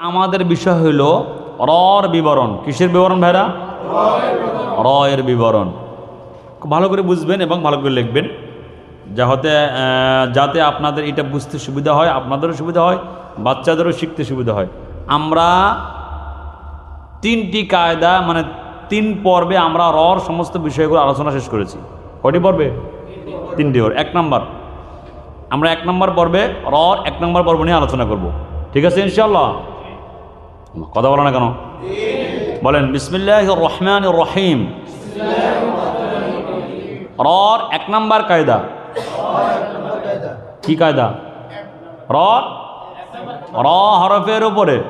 আমাদের বিষয় হইল রর বিবরণ। কিসের বিবরণ ভাইরা? র এর বিবরণ ভালো করে বুঝবেন এবং ভালো করে লিখবেন। যা হতে যাতে আপনাদের এটা বুঝতে সুবিধা হয়, আপনাদেরও সুবিধা হয়, বাচ্চাদেরও শিখতে সুবিধা হয়। আমরা তিনটি কায়দা মানে তিন পর্বে আমরা রর সমস্ত বিষয়গুলো আলোচনা শেষ করেছি। কটি পর্বে? তিনটি পর্ব। এক নম্বর। আমরা এক নম্বর পর্বে রর, এক নম্বর পর্ব নিয়ে আলোচনা করব। ঠিক আছে ইনশাল্লাহ কথা বলো না কেন? বলেন বিসমিল্লাহ রহমান রহিম। রর এক নম্বর কায়দা। কি কায়দা? র র হরফের উপরে।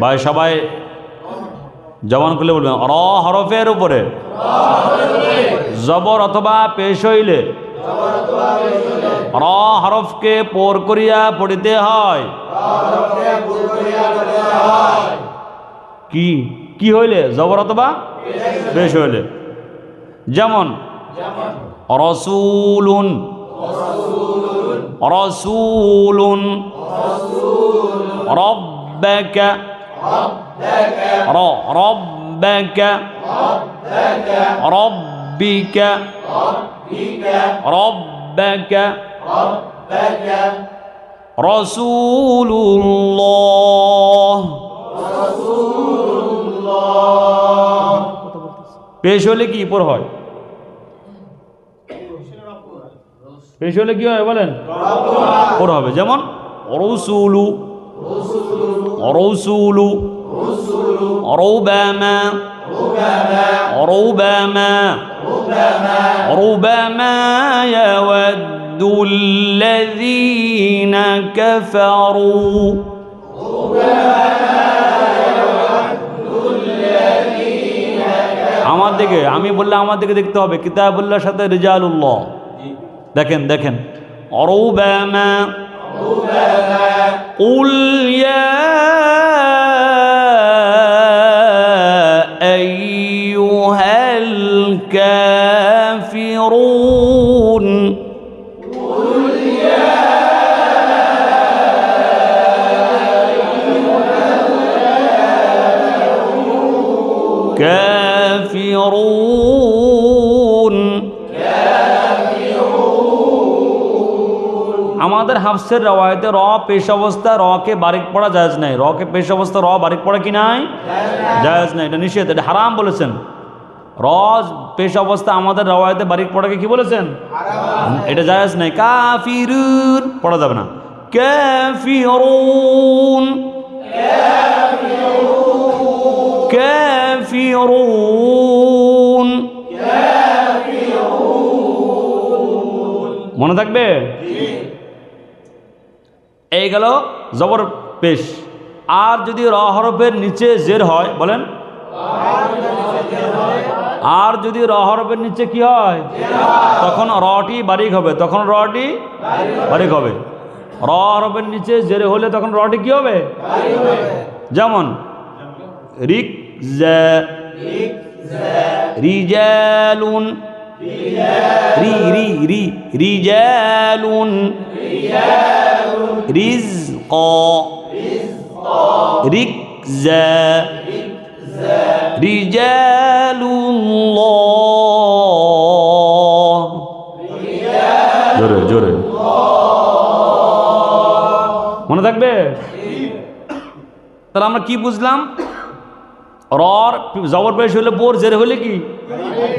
ভাই, সবাই জবান খুলে বলবেন, র হরফের উপরে। জবর অথবা পেশ হইলে। র হরফকে পোর করিয়া পড়িতে হয়। কি? কি হইলে? জবর অথবা পেশ হইলে। যেমন রসুলুন রসুলুন রব্বাক রব্বাক রব্বিক রব্বাক রসুল্লাহ পেশ হলে কি পর হয় পেশ হলে কি হয় বলেন পর হবে যেমন রসুলু রসুলু রুবামা ربما ربما يود الذين كفروا আমার দিকে আমি বললে আমার দিকে দেখতে হবে কিতাবুল্লাহর সাথে রিজালুল্লাহ দেখেন দেখেন অরৌবামা قل يا أيها الكافرون কাফিরুন। আমাদের হাফসের রওয়ায়তে র পেশ অবস্থা রকে বারিক পড়া জায়জ নাই। রকে পেশ অবস্থা, র বারিক পড়া কি নাই? জায়জ নাই। এটা নিষেধ, এটা হারাম বলেছেন। র পেশ অবস্থা আমাদের রওয়ায়তে বারিক পড়াকে কি বলেছেন? এটা জায়জ নাই। কাফিরুন। পড়া যাবে না। কাফিরুন কাফিরুন। মনে থাকবে? এই গেল জবর পেশ। আর যদি র হরফের নিচে জের হয়, বলেন। আর যদি র হরফের নিচে কি হয়? তখন রটি বারিক হবে। তখন রটি বারিক হবে। র হরফের নিচে জেরে হলে তখন রটি কি হবে? যেমন, রিক রিজালুন রি রি রি রিজালুন রিজক রিকজা রিজালুল্লাহ জোরে জোরে মনে থাকবে? তাহলে আমরা কি বুঝলাম? রর, জবর পেশ হলে বোর, জেরে হলে কি?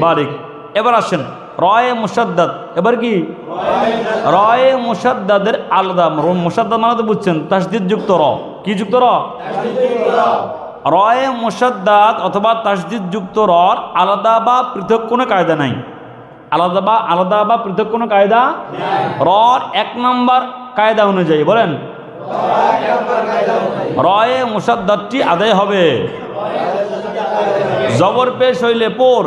বারিক। এবার আসেন, রয়ে মুসাদ্দাদ। এবার কি? রয়ে মুসাদ্দাদের আলাদা মুসাদ্দাদ মানে তো বুঝছেন তাসদিদ যুক্ত র। কি যুক্ত র? রয়ে মুসাদ্দাদ অথবা তাসদিদ যুক্ত রর আলাদা বা পৃথক কোনো কায়দা নাই। আলাদা বা আলাদা বা পৃথক কোনো কায়দা রর এক নম্বর কায়দা অনুযায়ী, বলেন? রয়ে মুসাদ্দাদটি আদায় হবে। জবর পেশ হইলে পোর।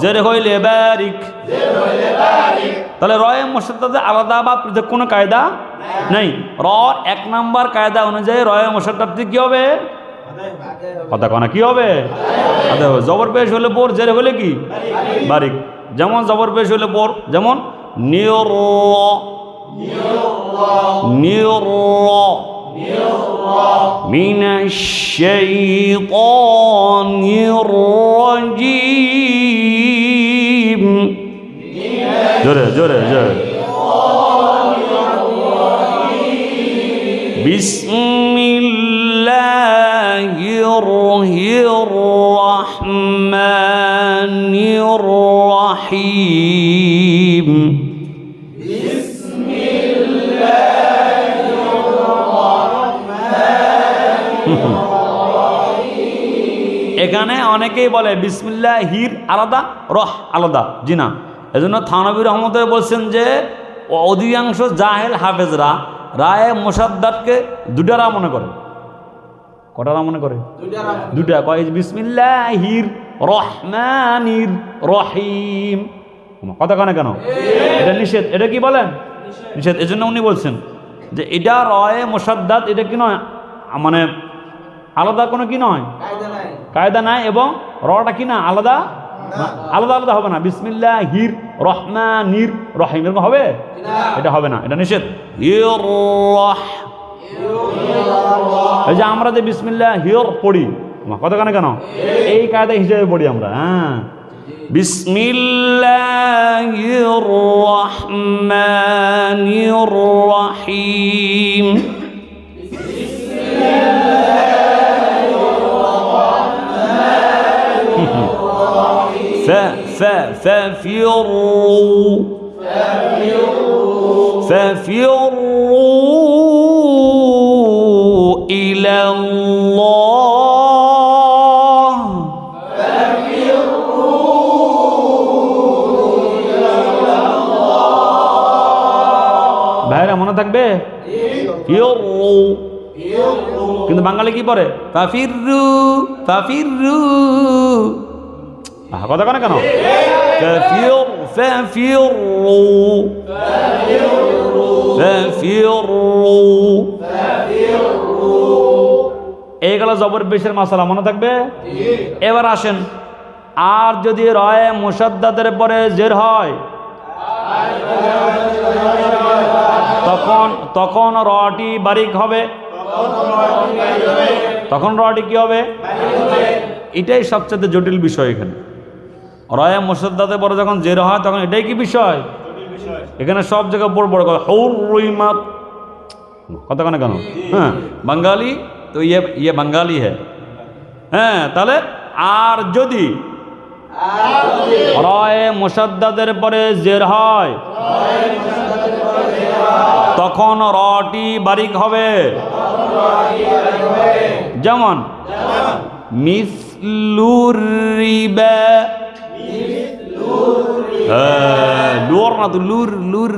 জের হইলে বারিক। তাহলে রয়ে মুসাদ্দাদে আলাদা বা পৃথক কোনো কায়দা নেই। র এক নাম্বার কায়দা অনুযায়ী রয়ে মুসাদ্দাদটি কি হবে? কথা কনা কি হবে? হবে জবর পেশ হলে পোর, জের হলে কি? বারিক। যেমন জবর পেশ হলে পোর, যেমন নিয়র নিয়র من الشيطان الرجيم. جرى جرى جرى. بسم الله الرحمن الرحيم. এখানে অনেকেই বলে বিসমিল্লাহ হির আলাদা রহ আলাদা জি না এজন্য থানবী রহমতে বলছেন যে অধিকাংশ জাহেল হাফেজরা রায়ে মোসাদ্দাতকে দুটারা মনে করে। কটারা মনে করে? দুটা কয় বিসমিল্লাহ হির রহমানির রহিম। কথা কানে? কেন এটা নিষেধ। এটা কি বলেন? নিষেধ। এজন্য উনি বলছেন যে এটা রয়ে মোসাদ্দাত এটা কি নয়? মানে আলাদা কোনো কি নয়? কায়দা নাই। এবং রটা কি না? আলাদা? আলাদা আলাদা হবে না। বিসমিল্লাহ হির রহমানির রহিম। এরকম হবে? এটা হবে না। এটা নিষেধ। এই যে আমরা যে বিসমিল্লাহ হিয়র পড়ি কত কানে? কেন এই কায়দা হিসেবে পড়ি আমরা হ্যাঁ। বিসমিল্লাহির রহমানির রহিম। ف ف ففروا ففروا إلى الله ভাইরা মনে থাকবে ফিরু কিন্তু বাঙালি কি পড়ে ফাফিরু ফাফিরু আহ, কথা কেন কেন? ফাফির ফাফিরু ফাফিরু এইগুলো জবর বেশের মশলা মনে থাকবে? এবার আসেন। আর যদি রয়ে মুসাদ্দাদের পরে জের হয়, তখন তখন রটি বারিক হবে। তখন রটি কি হবে? এটাই সবচেয়ে জটিল বিষয় এখানে। রয়ে মুসদ্দাতে পরে যখন জের হয়, তখন এটাই কি বিষয়? এখানে সব জায়গায় বড় বড় হৌর রইমাত কথা কেন কেন? হ্যাঁ বাঙালি তো ইয়ে ইয়ে বাঙালি হ্যাঁ হ্যাঁ তাহলে আর যদি রয়ে মুসাদ্দাদের পরে জের হয়, তখন রটি বারিক হবে। যেমন, মিসলুর রিবা লুর না তো লুর লুর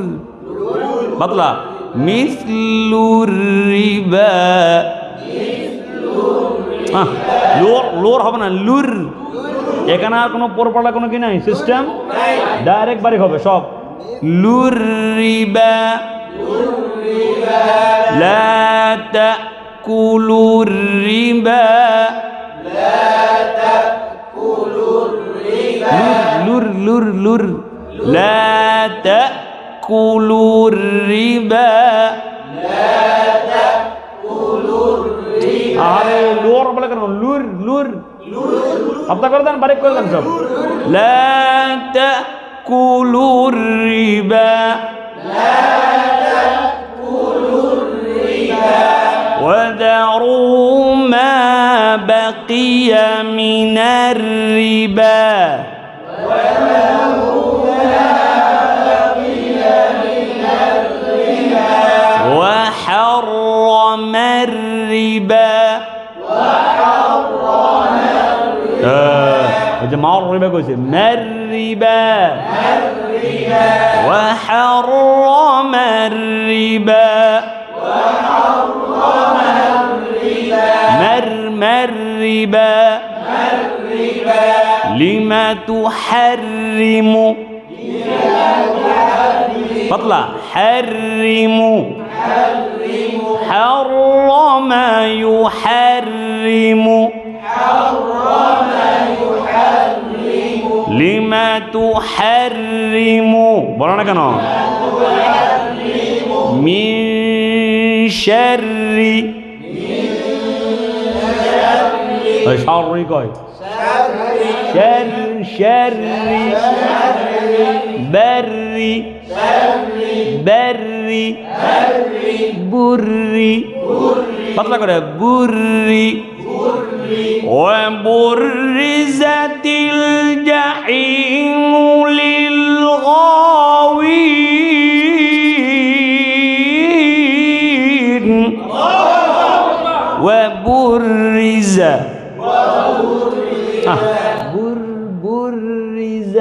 বাতলা মিসলুর রিবা লোর লোর হবে না লুর এখানে আর কোনো পড়পড়া কোনো কি নাই? সিস্টেম ডাইরেক্ট বারিক হবে সব। লুর রিবা লা তাকুলুর রিবা لر لر لر لا تأكلوا الربا আরে লোর বলে কেন লুর লুর আপনার করে দেন বারেক করে দেন সব لا تأكلوا الربا وذروا ما بقي من الربا مرب الربا جزء. ما الربا وحرم الربا. وحرم الربا. مرمى الربا لما تحرم. بطلع حرم. حرم يحرم. حرم لما تحرم برانا كنا من শাররি ওই শাররি কয় শার শাররি বাররি বাররি বুররি পাতলা করে বুররি وبرزت الجحيم للغاوين. وبرز. آه. بر برز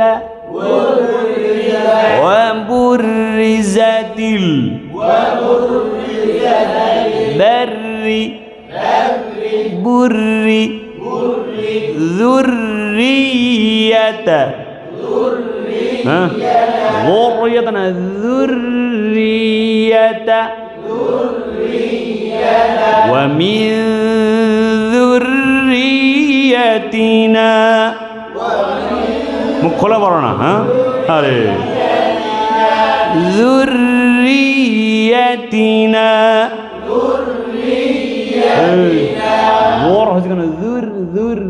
وبرزت بر بر ذرية. ها ذرية أنا ذرية ومن ذريتنا মুখ খোলা বলো না হ্যাঁ আরে ذريتنا ذور হচ্ছে কেন ذر ذر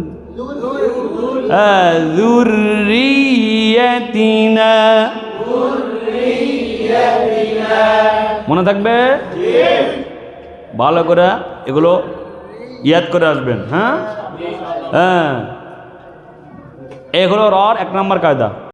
آه، ذريتنا মনে থাকবে ভালো করে এগুলো ইয়াদ করে আসবেন হ্যাঁ হ্যাঁ এগুলো রর এক নম্বর কায়দা